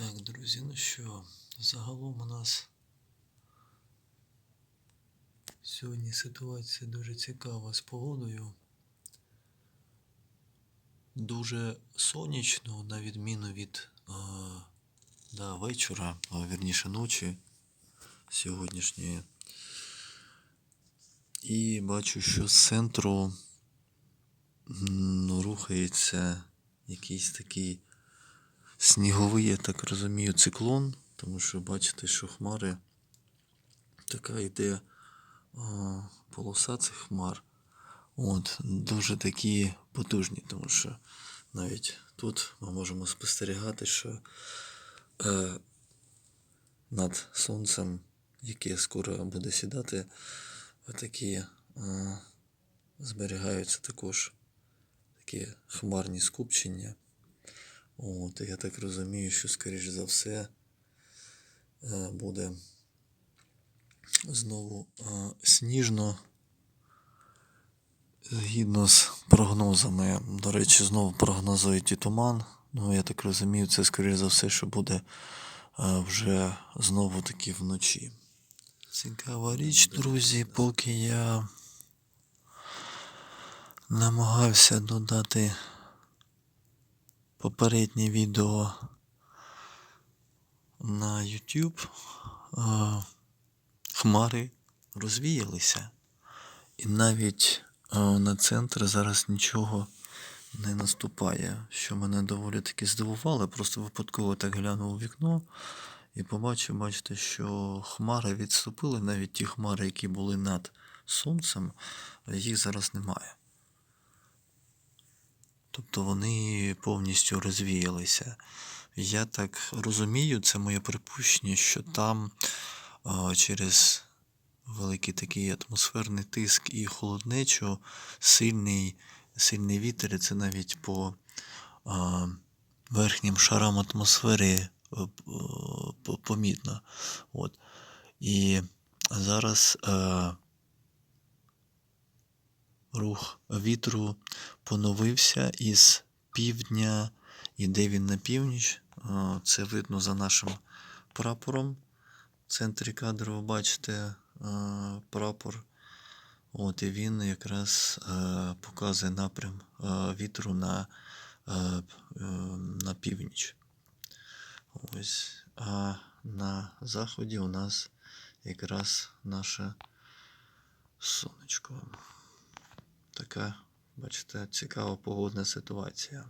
Так, друзі, ну що, загалом у нас сьогодні ситуація дуже цікава з погодою. Дуже сонячно, на відміну від е, да, вечора, а вірніше ночі сьогоднішньої. І бачу, що з центру рухається якийсь такий сніговий, я так розумію, циклон, тому що бачите, що хмари така йде полоса цих хмар. От, дуже такі потужні, тому що навіть тут ми можемо спостерігати, що е, над сонцем, яке скоро буде сідати, такі е, зберігаються також такі хмарні скупчення. От, я так розумію, що, скоріш за все, е, буде знову е, сніжно. Згідно з прогнозами, до речі, знову прогнозують і туман. Ну, я так розумію, це, скоріш за все, що буде е, вже знову таки вночі. Цікава річ, друзі, поки я намагався додати попереднє відео на YouTube, е, хмари розвіялися. І навіть е, на центр зараз нічого не наступає, що мене доволі таки здивувало. Просто випадково так глянув у вікно і побачив, бачите, що хмари відступили, навіть ті хмари, які були над сонцем, їх зараз немає. Тобто вони повністю розвіялися. Я так розумію, це моє припущення, що там а, через великий такий атмосферний тиск і холоднечу, сильний, сильний вітер, це навіть по а, верхнім шарам атмосфери е, по- помітно. От. І зараз е, рух вітру поновився із півдня, іде він на північ. Е, Це видно за нашим прапором. В центрі кадру ви бачите е, прапор. От, і він якраз е, показує напрям вітру на, на північ. Ось. А на заході у нас якраз наше сонечко. Така, бачите, цікава погодна ситуація.